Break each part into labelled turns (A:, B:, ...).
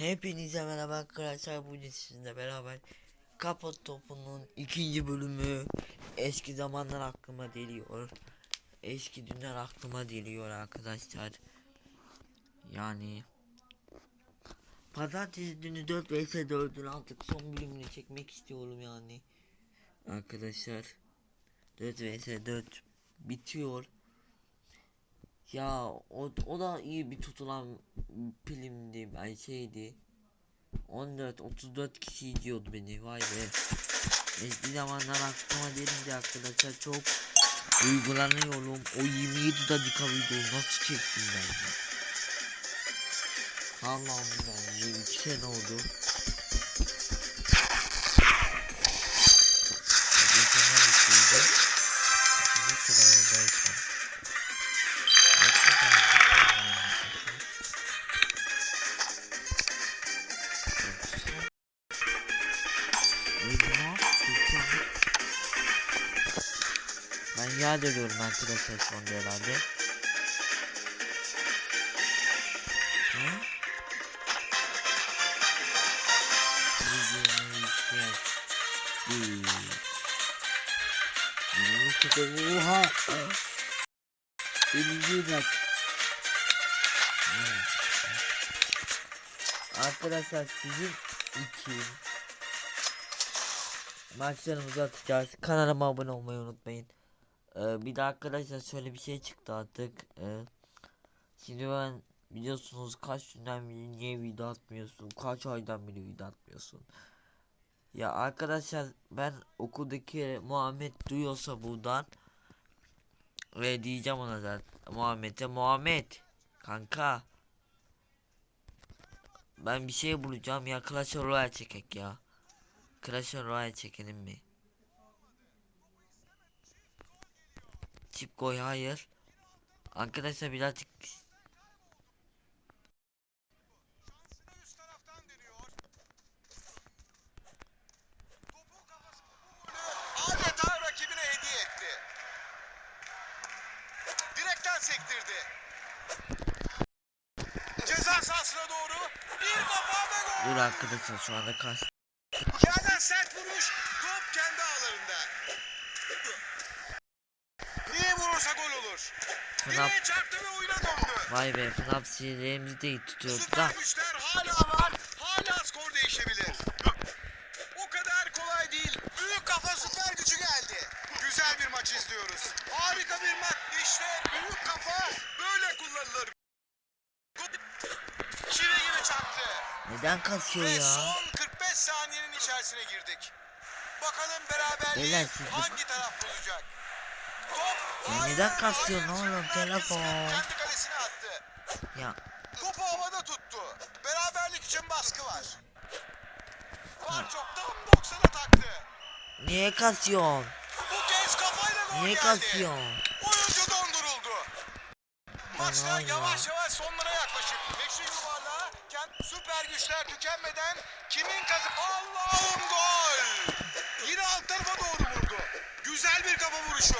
A: Hepinize merhaba arkadaşlar. Bugün sizinle beraber Kapat Topu'nun ikinci bölümü Eski zamanlar aklıma geliyor. Eski günler aklıma geliyor arkadaşlar. Yani Pazartesi günü 4 vs 4'ün artık son bölümünü çekmek istiyorum yani. Arkadaşlar 4 vs 4 bitiyor ya o, o da iyi bir tutulan filmdi ben şeydi. 14 34 kişi izliyordu beni vay be. Eski zamanlar aklıma gelince arkadaşlar çok duygulanıyorum. O 27 dakika videoyu nasıl çektim ben ya? Allah'ım ben 22 sene oldu. Bu sene bittiydi Bu sıradayken ben şu anda herhalde. Oha. Birinci bak. Arkadaşlar sizin için maçlarımızı atacağız. Kanalıma abone olmayı unutmayın. Ee, bir de arkadaşlar şöyle bir şey çıktı artık. Ee, şimdi ben biliyorsunuz kaç günden beri niye video atmıyorsun? Kaç aydan beri video atmıyorsun? Ya arkadaşlar ben okuldaki Muhammed duyuyorsa buradan ve diyeceğim ona zaten Muhammed'e Muhammed kanka ben bir şey bulacağım ya Clash Royale çekek ya Clash Royale çekelim mi Çip koy hayır Arkadaşlar birazcık
B: sektirdi. Ceza sahasına doğru bir kafa ve gol.
A: dur arkadaşlar şu anda kaç
B: Yerden sert vuruş, top kendi ağlarında. İyi vurursa gol döndü.
A: vay be Fnap sinirlerimizi de tutuyoruz da
B: Süper güçler hala var. Hala skor değişebilir. O kadar kolay değil. Büyük kafa süper gücü geldi. Güzel bir maç izliyoruz. Harika bir maç. İşte büyük kafa böyle kullanılır. Çivi gibi çaktı.
A: neden kasıyor
B: Ve
A: ya
B: son 45 saniyenin içerisine girdik. Bakalım beraberliği hangi taraf bulacak?
A: Ya neden kasıyorsun oğlum? Telefon. Ya
B: Topu havada tuttu. Beraberlik için baskı var. Var çoktan 90'a taktı.
A: niye kasıyorsun
B: Bu kez kafayla gol
A: niye
B: geldi.
A: kasıyorsun
B: Oyuncu donduruldu. Maçta yavaş yavaş sonlara yaklaşık. Beşli yuvarlağa süper güçler tükenmeden kimin kazı... Allah'ım gol! Yine alt tarafa doğru vurdu. Güzel bir kafa vuruşu.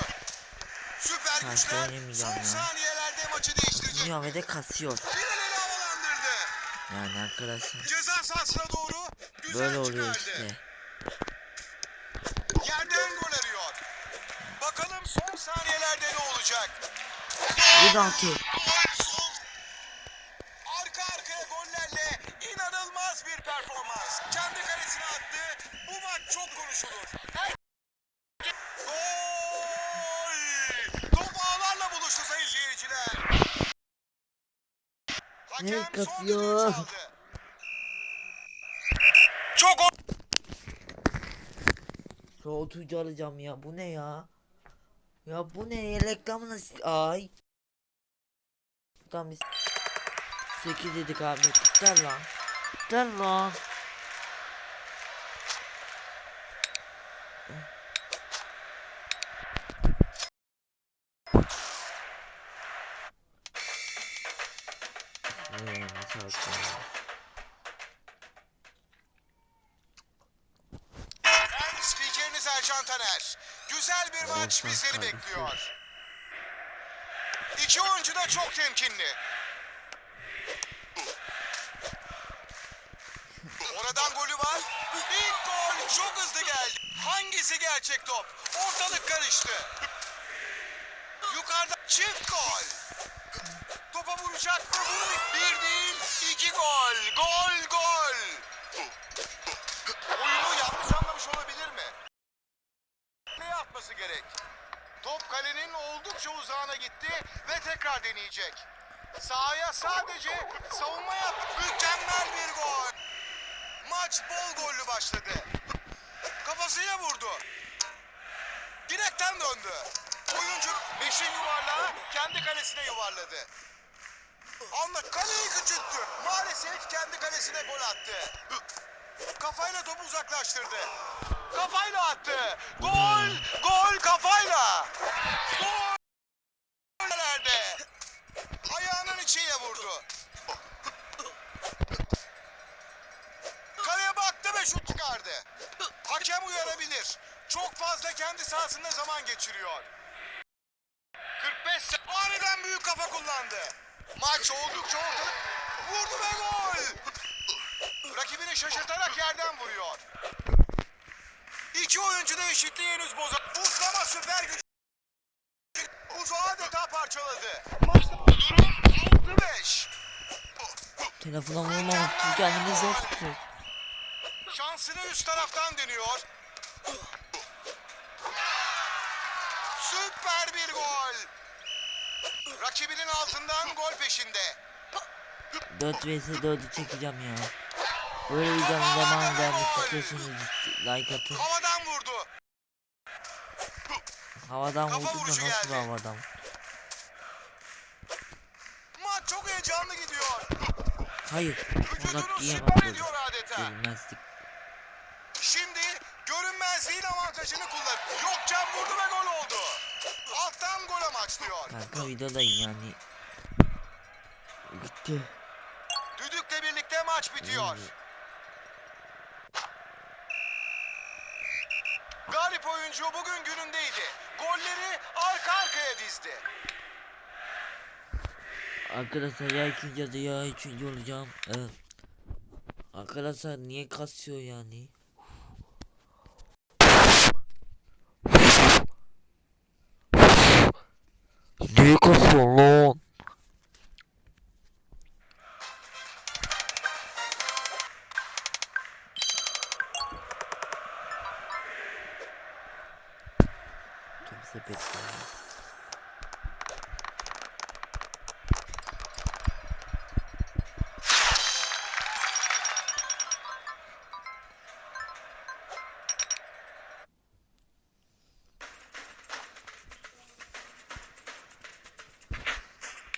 B: Süper güçler son saniyelerde maçı değiştirecek.
A: Dünya ve de kasıyor
B: Finalini havalandırdı.
A: yani arkadaşlar
B: Ceza sahasına doğru güzel
A: böyle oluyor
B: çıkardı.
A: işte
B: Yerden gol arıyor. Bakalım son saniyelerde ne olacak?
A: bir
B: Son- Arka arkaya gollerle inanılmaz bir performans. Kendi kalesine attı. Bu maç çok konuşulur. Her-
A: Ne kasıyor?
B: Çok
A: soğutucu alacağım ya bu ne ya? Ya bu ne reklamına s- ay. Tam biz 8 dedik abi der lan. Der lan bizleri bekliyor. İki
B: oyuncu da çok temkinli. Oradan golü var.
A: İlk
B: gol
A: çok
B: hızlı geldi. Hangisi gerçek top? Ortalık karıştı. Yukarıda çift gol. Topa vuracak mı? Bir değil, iki gol. Gol, gol. Yapması gerek? Top kalenin oldukça uzağına gitti ve tekrar deneyecek. Sahaya sadece savunma yap. Mükemmel bir gol. Maç bol gollü başladı. Kafasıyla vurdu. Direkten döndü. Oyuncu beşin yuvarlağı kendi kalesine yuvarladı. Anla kaleyi küçülttü. Maalesef kendi kalesine gol attı. Kafayla topu uzaklaştırdı. Kafayla attı. Gol zaman geçiriyor. 45 se- Aniden büyük kafa kullandı. Maç oldukça ortalık. Vurdu ve gol. Rakibini şaşırtarak yerden vuruyor. İki oyuncu da eşitliği henüz bozar. Uzlama süper gücü. Buzu adeta parçaladı. Maçta durum 6-5.
A: Telefona vurmamak kendini zor tutuyor.
B: Şansını üst taraftan deniyor. Rakibinin altından gol peşinde.
A: 4 vs 4'ü çekeceğim ya. Böyle videonun zaman gelmek istiyorsanız like atın.
B: Havadan vurdu.
A: Havadan
B: Kafa
A: vurdum da nasıl
B: geldi.
A: havadan?
B: Maç çok heyecanlı gidiyor.
A: Hayır.
B: Ediyor adeta.
A: Görünmezlik.
B: Şimdi görünmezliğin avantajını kullan. Yok can vurdu ve gol oldu. Alttan gol amaçlıyor.
A: Kanka videodayım yani. Gitti.
B: Düdükle birlikte maç bitiyor. Galip oyuncu bugün günündeydi. Golleri arka arkaya dizdi.
A: Arkadaşlar ya ikinci adı ya üçüncü olacağım. Evet. Arkadaşlar niye kasıyor yani? Niye kasıyor lan? Top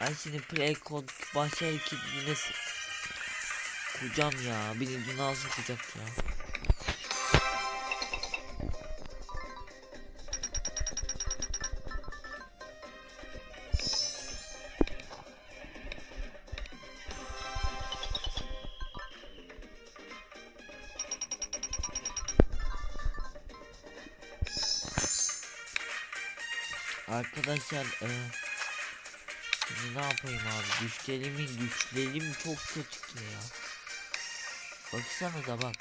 A: Ay şimdi play kod ki yine s- Kucam ya. Beni nasıl kucak ya. Arkadaşlar e, Şimdi ne yapayım abi? Güçlerimin güçlerim çok kötü ya. Baksana da bak.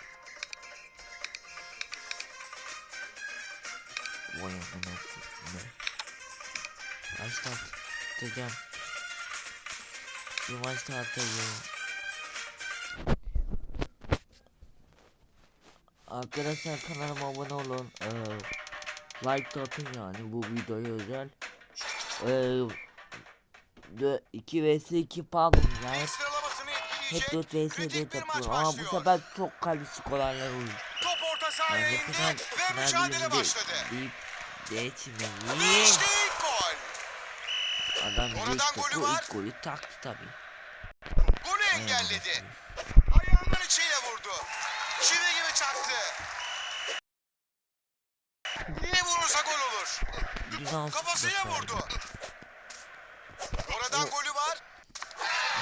A: Vay amına koyayım. Maçta atacağım. Bir maçta atacağım. Arkadaşlar kanalıma abone olun. Ee, like atın yani bu videoya özel. Ee, 2 vs 2 pardon ya hep,
B: Sıralamasını
A: hep
B: etkileyecek
A: 4 vs
B: kritik
A: 4
B: bir maç
A: yapıyorum ama bu sefer çok karışık olaylar oluyor.
B: Top orta sahaya
A: Yani
B: ve mücadele başladı.
A: deyip
B: işte ilk gol.
A: Adam
B: golü
A: golü
B: var.
A: ilk golü taktı tabi.
B: Golü engelledi. Ayağının içiyle vurdu. Çivi gibi çaktı. İyi vurursa gol olur. Kafasıyla vurdu. Oradan golü var. Oo,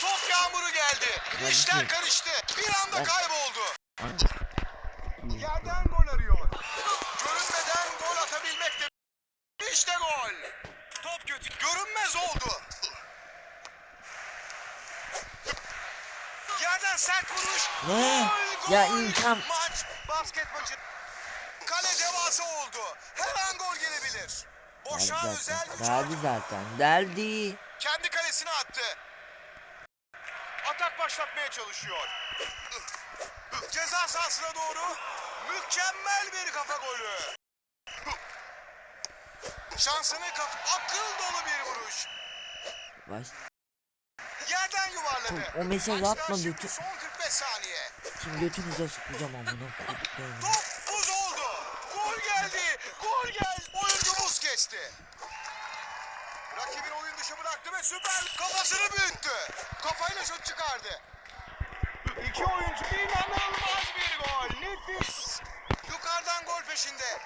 B: top yağmuru geldi. İşler karıştı. Bir anda kayboldu. Yerden gol arıyor. Görünmeden gol atabilmek de. İşte gol. Top kötü. Görünmez oldu. Yerden sert vuruş.
A: Ne?
B: Gol,
A: Ya imkan-
B: Maç basket maçı. Kale Kale devasa oldu. Her an gol gelebilir. Boşa özel
A: zaten.
B: güç
A: Derdi zaten. Derdi.
B: kendi kalesine attı. Atak başlatmaya çalışıyor. Ceza sahasına doğru mükemmel bir kafa golü. Şansını kaf akıl dolu bir vuruş.
A: Baş.
B: Yerden yuvarladı.
A: O mesajı atma götür.
B: Son 45 saniye.
A: Şimdi götünüze sokacağım amına koyduklarını.
B: Top buz oldu. Gol geldi. Gol geldi. Kesti. Rakibin oyun dışı bıraktı ve süper kafasını büyüttü. Kafayla şut çıkardı. İki oyuncu inanılmaz bir gol. Nefis. Yukarıdan gol peşinde.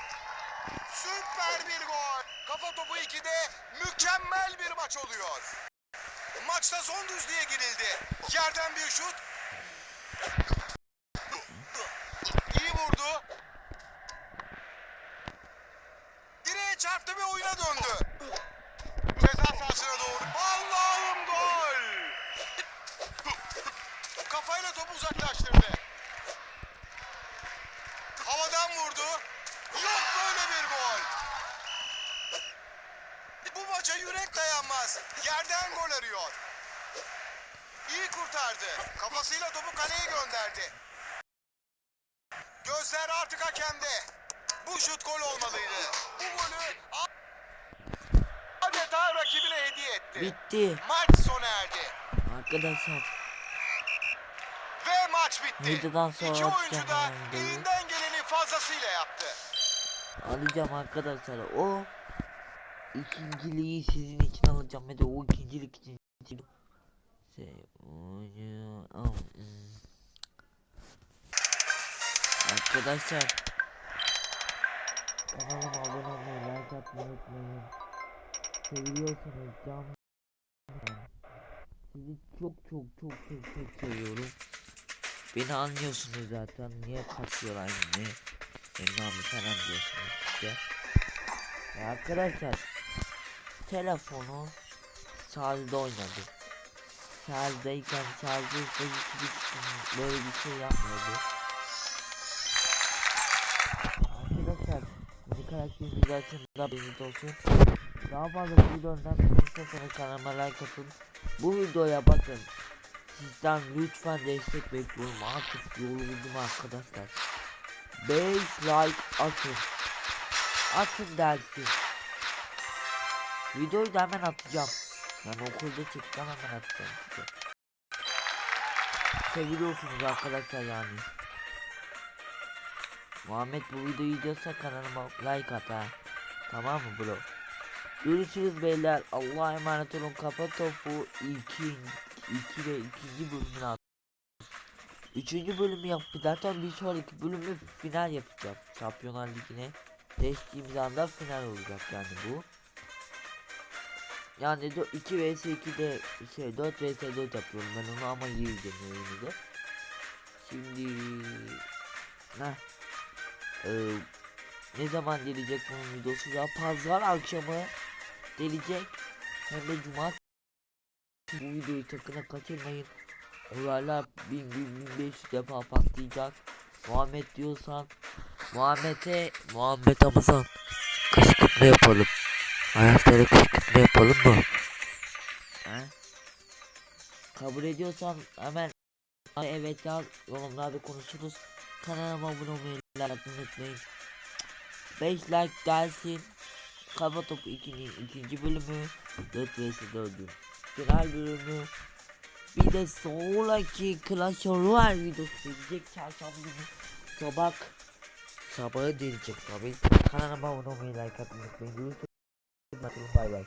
B: Süper bir gol. Kafa topu 2'de mükemmel bir maç oluyor. Maçta son düzlüğe girildi. Yerden bir şut. İyi vurdu. Çarptı ve oyuna döndü. Ceza sahasına doğru. Allah'ım gol. Kafayla topu uzaklaştırdı. Havadan vurdu. Yok böyle bir gol. Bu maça yürek dayanmaz. Yerden gol arıyor. İyi kurtardı. Kafasıyla topu kaleye gönderdi. Gözler artık hakemde. Bu şut gol olmalıydı. Bu golü adeta rakibine hediye etti.
A: Bitti.
B: Maç sona erdi.
A: Arkadaşlar.
B: Ve maç bitti.
A: Videodan sonra
B: İki oyuncu da elinden geleni fazlasıyla yaptı.
A: Alacağım arkadaşlar. O ikinciliği sizin için alacağım. Ve de o ikincilik için. Arkadaşlar Kanalıma abone olmayı, like atmayı unutmayın. Seviyorsanız canlı Sizi çok çok çok çok çok seviyorum. Beni anlıyorsunuz zaten. Niye kaçıyorlar yine? Emre abi falan diyorsunuz işte. Ya arkadaşlar telefonu şarjda oynadım. Şarjdayken şarjı böyle bir şey yapmıyordu. Bu karakterimiz açımda bilginiz olsun. Daha fazla video istiyorsanız kanalıma like atın. Bu videoya bakın. Sizden lütfen destek bekliyorum. Artık yoruldum arkadaşlar. 5 like atın. Atın dersin. Videoyu da hemen atacağım. Yani okulda çekeceğim hemen atacağım. Seviyorsunuz arkadaşlar yani. Muhammed bu videoyu izliyorsa kanalıma like at ha. Tamam mı bro? Görüşürüz beyler. Allah'a emanet olun. Kafa topu 2 2 ve ikinci bölümünü at. Üçüncü bölümü yap. Zaten bir sonraki bölümü final yapacağım. Şampiyonlar Ligi'ne. Geçtiğimiz anda final olacak yani bu. Yani 2 vs 2'de şey 4 vs 4 yapıyorum ben onu ama izlemiyorum oyunu da. Şimdi ne? Ee, ne zaman gelecek bunun videosu? Ya pazar akşamı. Gelecek. Hem de cumartesi bu videoyu sakın ha kaçırmayın. Olaylar 1000 1500 defa patlayacak. Muhammed diyorsan Muhammed'e Muhammed Ramazan kışkırtma yapalım. Ayaklara kışkırtma yapalım mı? He? Kabul ediyorsan hemen evet yaz yorumlarda konuşuruz kanalıma abone olmayı like unutmayın. 5 like gelsin. Kafa Topu 2'nin ikinci bölümü. 4 vs 4'ün final bölümü. Bir de sonraki Clash Royale videosu gelecek. Çarşamba günü. Sabah sabahı gelecek tabi kanalıma abone olmayı like atmayı unutmayın. Görüşürüz. Bay bay